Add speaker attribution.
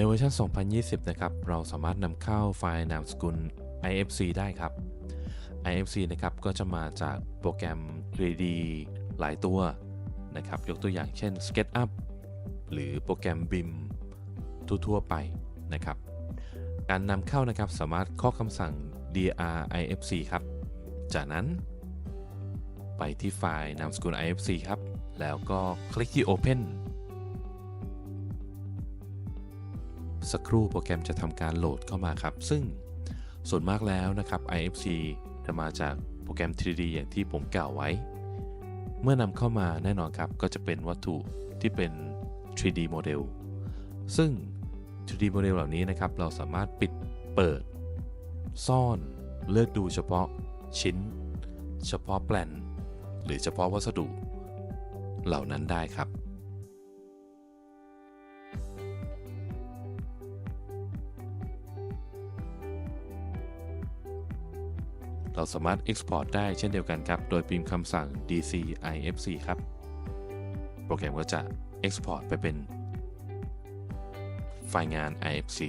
Speaker 1: ในเวอร์ชัน 2020 นะครับ เราสามารถนำเข้าไฟล์นามสกุล IFC ได้ครับ IFC นะครับ ก็จะมาจากโปรแกรม 3D หลายตัวนะครับ ยกตัวอย่างเช่น SketchUp หรือโปรแกรม BIM ทั่วๆไปนะครับ การนำเข้านะครับ สามารถข้อคำสั่ง dir ifc ครับ จากนั้น ไปที่ไฟล์นามสกุล ifc ครับ แล้วก็คลิกที่ open สักครู่โปรแกรมจะทำการโหลดเข้ามาครับ ซึ่งส่วนมากแล้วนะครับ ifc จะมาจากโปรแกรม 3D อย่างที่ผมกล่าวไว้ เมื่อนำเข้ามาแน่นอนครับ ก็จะเป็นวัตถุที่เป็น 3D โมเดล ซึ่ง 3D โมเดลเหล่านี้นะครับ เราสามารถปิดเปิด ซ่อนเลือกดูเฉพาะชิ้น เฉพาะแปลน หรือเฉพาะวัสดุ เหล่านั้นได้ครับ เราสามารถ Export ได้เช่นเดียวกันครับ โดยพิมพ์คำสั่ง dc ifc ครับ โปรแกรมก็จะ Export ไปเป็นไฟล์งาน ifc